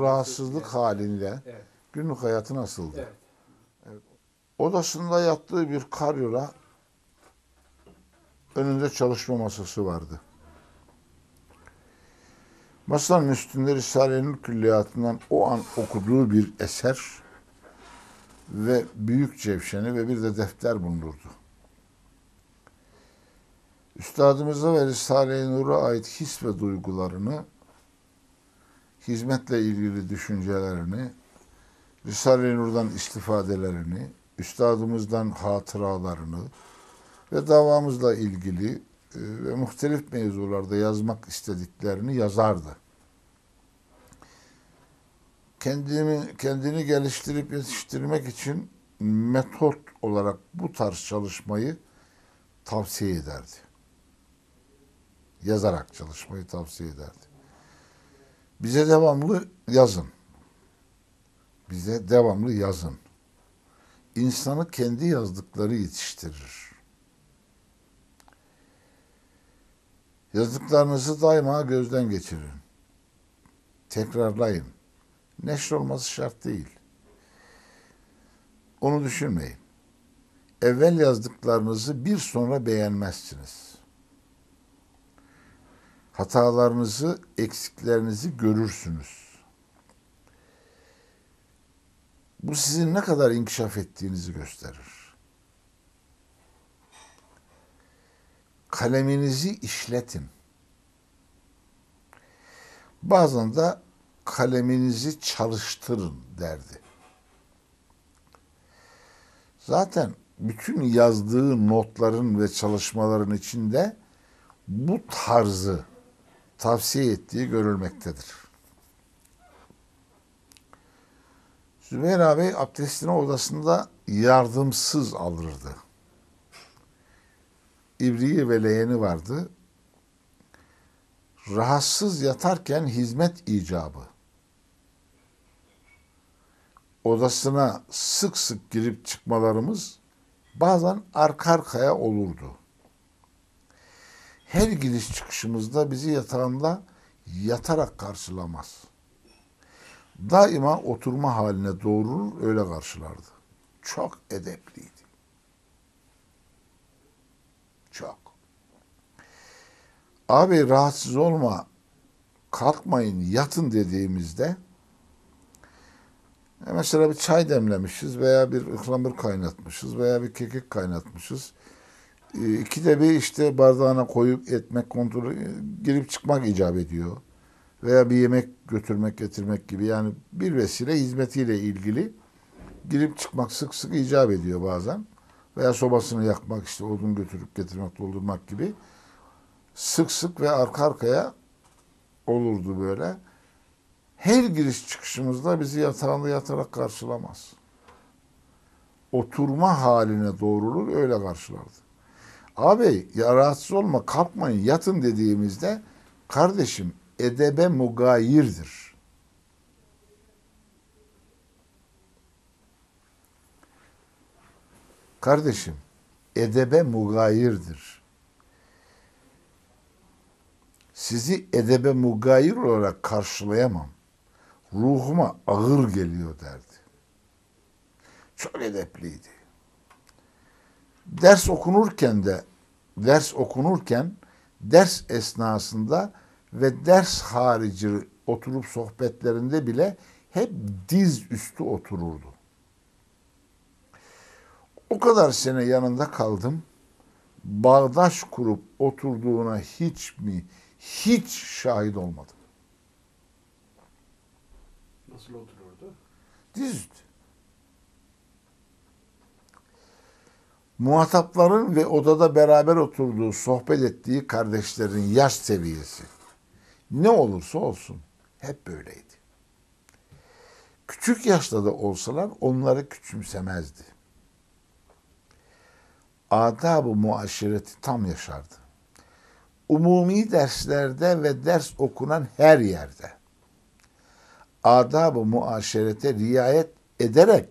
rahatsızlık halinde Evet. günlük hayatı nasıldı? Evet. Odasında yattığı bir karyola önünde çalışma masası vardı. Masanın üstünde Risale-i Nur külliyatından o an okuduğu bir eser ve büyük cevşeni ve bir de defter bulunurdu. Üstadımıza ve Risale-i Nur'a ait his ve duygularını, hizmetle ilgili düşüncelerini, Risale-i Nur'dan istifadelerini, üstadımızdan hatıralarını ve davamızla ilgili e, ve muhtelif mevzularda yazmak istediklerini yazardı. Kendimi, kendini geliştirip yetiştirmek için metot olarak bu tarz çalışmayı tavsiye ederdi. Yazarak çalışmayı tavsiye ederdi. Bize devamlı yazın. Bize devamlı yazın. İnsanı kendi yazdıkları yetiştirir. Yazdıklarınızı daima gözden geçirin. Tekrarlayın. Neşr olması şart değil. Onu düşünmeyin. Evvel yazdıklarınızı bir sonra beğenmezsiniz. Hatalarınızı, eksiklerinizi görürsünüz. Bu sizin ne kadar inkişaf ettiğinizi gösterir. Kaleminizi işletin. Bazen de kaleminizi çalıştırın derdi. Zaten bütün yazdığı notların ve çalışmaların içinde bu tarzı tavsiye ettiği görülmektedir. Zübeyir abi abdestini odasında yardımsız alırdı. İbriği ve leğeni vardı. Rahatsız yatarken hizmet icabı. Odasına sık sık girip çıkmalarımız bazen arka arkaya olurdu. Her giriş çıkışımızda bizi yatağında yatarak karşılamaz daima oturma haline doğurur, öyle karşılardı. Çok edepliydi. Çok. Abi rahatsız olma, kalkmayın, yatın dediğimizde e mesela bir çay demlemişiz veya bir ıhlamur kaynatmışız veya bir kekik kaynatmışız. E, İkide bir işte bardağına koyup etmek kontrolü girip çıkmak icap ediyor veya bir yemek götürmek getirmek gibi yani bir vesile hizmetiyle ilgili girip çıkmak sık sık icap ediyor bazen. Veya sobasını yakmak işte odun götürüp getirmek doldurmak gibi sık sık ve arka arkaya olurdu böyle. Her giriş çıkışımızda bizi yatağında yatarak karşılamaz. Oturma haline doğrulur öyle karşılardı. Abi ya rahatsız olma kalkmayın yatın dediğimizde kardeşim edebe mugayirdir. Kardeşim, edebe mugayirdir. Sizi edebe mugayir olarak karşılayamam. Ruhuma ağır geliyor derdi. Çok edepliydi. Ders okunurken de ders okunurken ders esnasında ve ders harici oturup sohbetlerinde bile hep diz üstü otururdu. O kadar sene yanında kaldım. Bağdaş kurup oturduğuna hiç mi hiç şahit olmadım. Nasıl otururdu? Diz üstü. Muhatapların ve odada beraber oturduğu, sohbet ettiği kardeşlerin yaş seviyesi ne olursa olsun hep böyleydi. Küçük yaşta da olsalar onları küçümsemezdi. Adab-ı muaşereti tam yaşardı. Umumi derslerde ve ders okunan her yerde adab-ı muaşerete riayet ederek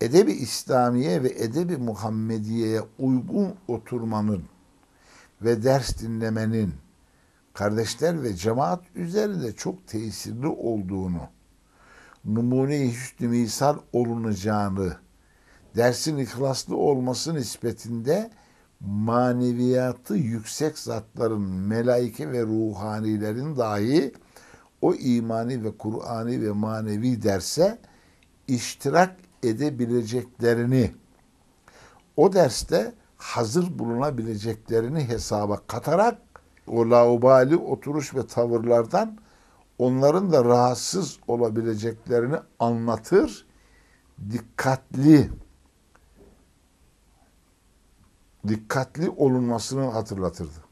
edebi İslamiye ve edebi Muhammediye'ye uygun oturmanın ve ders dinlemenin kardeşler ve cemaat üzerinde çok tesirli olduğunu, numune-i hüsnü misal olunacağını, dersin ihlaslı olması nispetinde maneviyatı yüksek zatların, melaike ve ruhanilerin dahi o imani ve Kur'ani ve manevi derse iştirak edebileceklerini, o derste hazır bulunabileceklerini hesaba katarak o laubali oturuş ve tavırlardan onların da rahatsız olabileceklerini anlatır, dikkatli dikkatli olunmasını hatırlatırdı.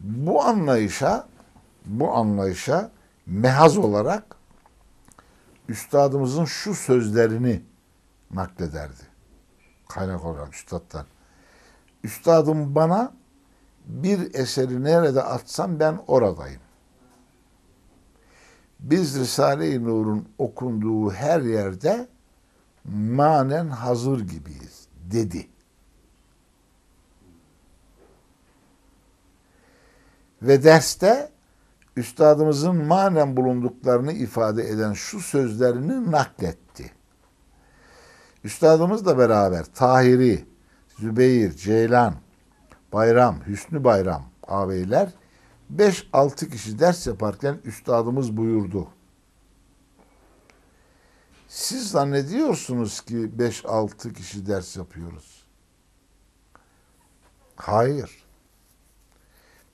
Bu anlayışa bu anlayışa mehaz olarak üstadımızın şu sözlerini naklederdi. Kaynak olarak üstadtan. Üstadım bana bir eseri nerede atsam ben oradayım. Biz Risale-i Nur'un okunduğu her yerde manen hazır gibiyiz dedi. Ve derste üstadımızın manen bulunduklarını ifade eden şu sözlerini nakletti. Üstadımızla beraber Tahiri, Zübeyir, Ceylan, Bayram, Hüsnü Bayram ağabeyler 5-6 kişi ders yaparken üstadımız buyurdu. Siz zannediyorsunuz ki 5-6 kişi ders yapıyoruz. Hayır.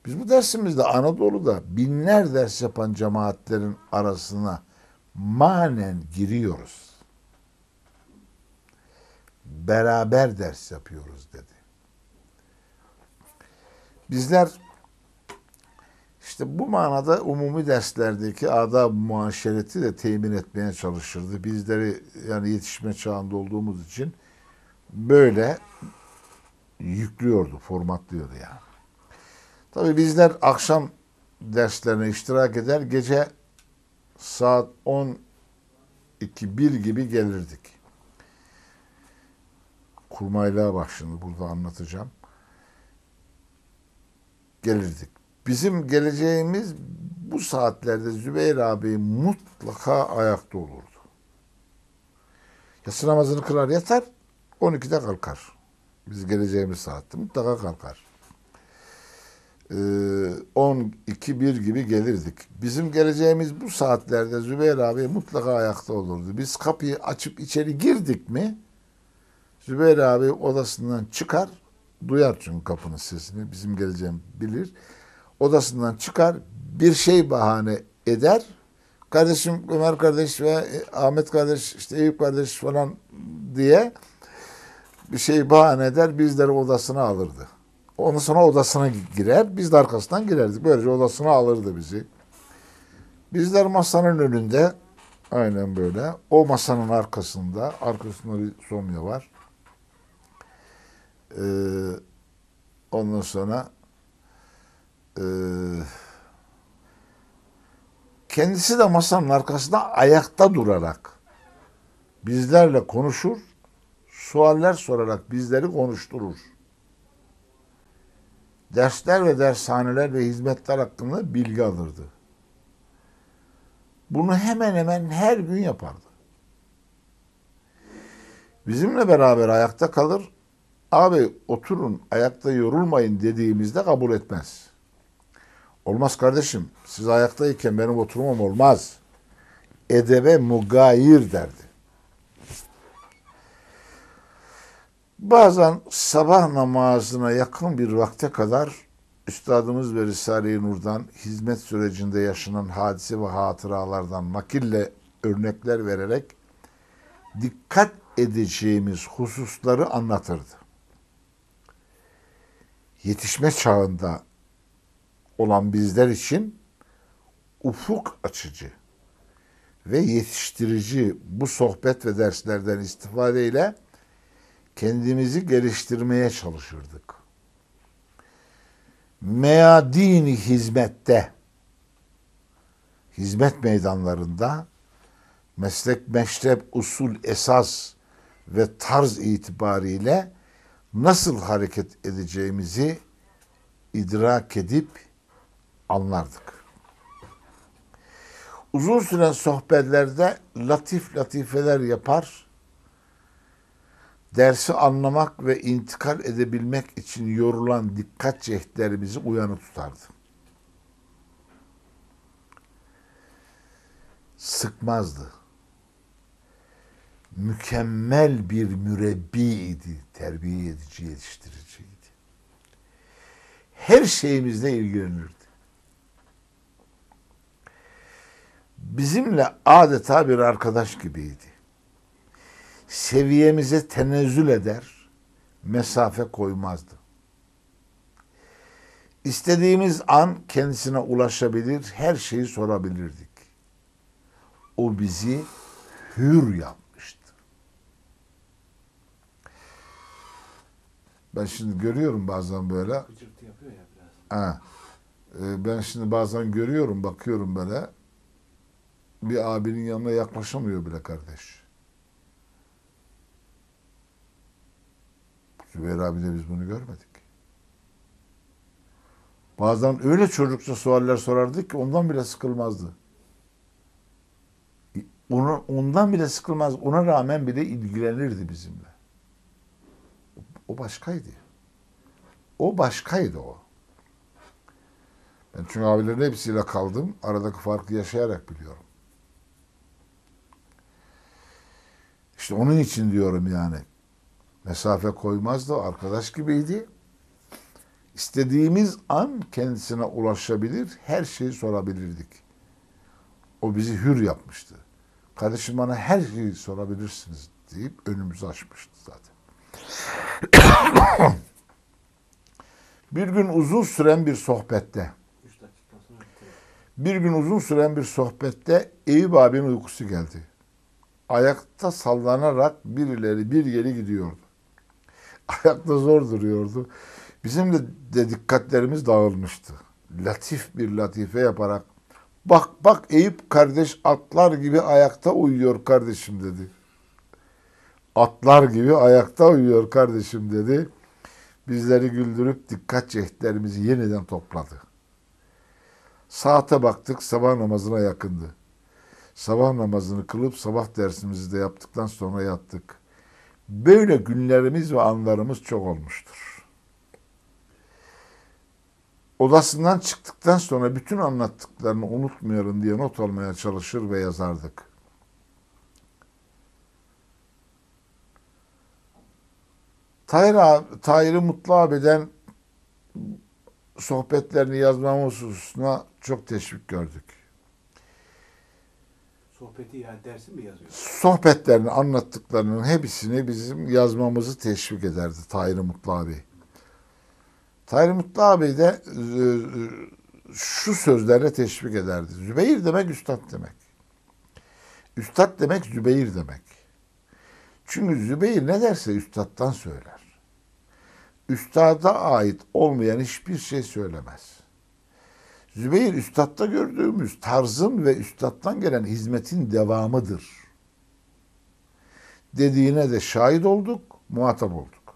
Biz bu dersimizde Anadolu'da binler ders yapan cemaatlerin arasına manen giriyoruz. Beraber ders yapıyoruz dedi. Bizler işte bu manada umumi derslerdeki adab muaşereti de temin etmeye çalışırdı. Bizleri yani yetişme çağında olduğumuz için böyle yüklüyordu, formatlıyordu yani. Tabii bizler akşam derslerine iştirak eder, gece saat 12 1 gibi gelirdik. Kurmaylığa bak şimdi burada anlatacağım. Gelirdik. Bizim geleceğimiz bu saatlerde Zübeyir abi mutlaka ayakta olurdu. Yatsı namazını kılar yatar, 12'de kalkar. Biz geleceğimiz saatte mutlaka kalkar. 12 bir gibi gelirdik. Bizim geleceğimiz bu saatlerde Zübeyir abi mutlaka ayakta olurdu. Biz kapıyı açıp içeri girdik mi Zübeyir abi odasından çıkar, duyar çünkü kapının sesini, bizim geleceğim bilir. Odasından çıkar, bir şey bahane eder. Kardeşim Ömer kardeş ve Ahmet kardeş, işte Eyüp kardeş falan diye bir şey bahane eder, bizleri odasına alırdı. Ondan sonra odasına girer. Biz de arkasından girerdik. Böylece odasına alırdı bizi. Bizler masanın önünde aynen böyle. O masanın arkasında arkasında bir somya var. Ee, ondan sonra e, kendisi de masanın arkasında ayakta durarak bizlerle konuşur, sualler sorarak bizleri konuşturur dersler ve dershaneler ve hizmetler hakkında bilgi alırdı. Bunu hemen hemen her gün yapardı. Bizimle beraber ayakta kalır. Abi oturun ayakta yorulmayın dediğimizde kabul etmez. Olmaz kardeşim siz ayaktayken benim oturmam olmaz. Edebe mugayir derdi. Bazen sabah namazına yakın bir vakte kadar Üstadımız ve Risale-i Nur'dan hizmet sürecinde yaşanan hadise ve hatıralardan nakille örnekler vererek dikkat edeceğimiz hususları anlatırdı. Yetişme çağında olan bizler için ufuk açıcı ve yetiştirici bu sohbet ve derslerden istifadeyle kendimizi geliştirmeye çalışırdık. Meadini hizmette, hizmet meydanlarında meslek, meşrep, usul, esas ve tarz itibariyle nasıl hareket edeceğimizi idrak edip anlardık. Uzun süren sohbetlerde latif latifeler yapar, dersi anlamak ve intikal edebilmek için yorulan dikkat cehdlerimizi uyanık tutardı. Sıkmazdı. Mükemmel bir mürebbiydi, terbiye edici, yetiştiriciydi. Her şeyimizle ilgilenirdi. Bizimle adeta bir arkadaş gibiydi seviyemize tenezzül eder, mesafe koymazdı. İstediğimiz an kendisine ulaşabilir, her şeyi sorabilirdik. O bizi hür yapmıştı. Ben şimdi görüyorum bazen böyle. Gıcırtı yapıyor ya biraz. Ha, e, ben şimdi bazen görüyorum, bakıyorum böyle. Bir abinin yanına yaklaşamıyor bile kardeş. Zübeyir abi de biz bunu görmedik. Bazen öyle çocukça sualler sorardık ki ondan bile sıkılmazdı. Ona, ondan bile sıkılmaz. Ona rağmen bile ilgilenirdi bizimle. O başkaydı. O başkaydı o. Ben çünkü abilerin hepsiyle kaldım. Aradaki farkı yaşayarak biliyorum. İşte onun için diyorum yani. Mesafe koymazdı. Arkadaş gibiydi. İstediğimiz an kendisine ulaşabilir, her şeyi sorabilirdik. O bizi hür yapmıştı. Kardeşim bana her şeyi sorabilirsiniz deyip önümüzü açmıştı zaten. bir gün uzun süren bir sohbette, bir gün uzun süren bir sohbette Eyüp abinin uykusu geldi. Ayakta sallanarak bir ileri bir geri gidiyordu. Ayakta zor duruyordu. Bizim de, de dikkatlerimiz dağılmıştı. Latif bir latife yaparak bak bak Eyüp kardeş atlar gibi ayakta uyuyor kardeşim dedi. Atlar gibi ayakta uyuyor kardeşim dedi. Bizleri güldürüp dikkat cehdlerimizi yeniden topladı. Saate baktık sabah namazına yakındı. Sabah namazını kılıp sabah dersimizi de yaptıktan sonra yattık. Böyle günlerimiz ve anlarımız çok olmuştur. Odasından çıktıktan sonra bütün anlattıklarını unutmayalım diye not almaya çalışır ve yazardık. Tahir, Tahir'i mutlu abiden sohbetlerini yazmamız hususuna çok teşvik gördük. Sohbeti ya dersi mi yazıyor? sohbetlerini anlattıklarının hepsini bizim yazmamızı teşvik ederdi Tahir Mutlu abi. Tahir Mutlu abi de e, e, şu sözlerle teşvik ederdi. Zübeyir demek üstad demek. Üstad demek Zübeyir demek. Çünkü Zübeyir ne derse üstattan söyler. Üstada ait olmayan hiçbir şey söylemez. Zübeyir üstadta gördüğümüz tarzın ve üstattan gelen hizmetin devamıdır. Dediğine de şahit olduk, muhatap olduk.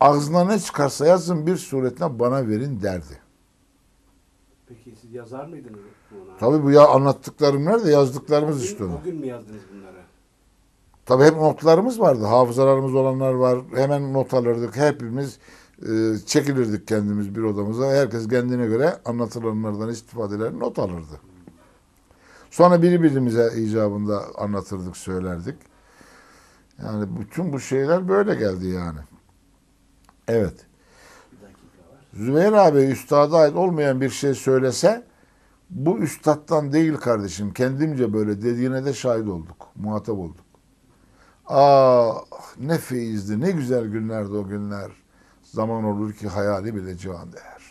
Ağzına ne çıkarsa yazın bir suretle bana verin derdi. Peki siz yazar mıydınız buna? Tabii bu ya anlattıklarım nerede yazdıklarımız O gün- işte. O gün mü yazdınız bunları? Tabii hep notlarımız vardı. Hafızalarımız olanlar var. Hemen not alırdık. Hepimiz çekilirdik kendimiz bir odamıza. Herkes kendine göre anlatılanlardan istifadeler not alırdı. Sonra birbirimize icabında anlatırdık, söylerdik. Yani bütün bu şeyler böyle geldi yani. Evet. Zübeyir abi üstada ait olmayan bir şey söylese bu üstattan değil kardeşim. Kendimce böyle dediğine de şahit olduk. Muhatap olduk. Aa ne feyizdi, ne güzel günlerdi o günler. Zaman olur ki hayali bile cihan değer.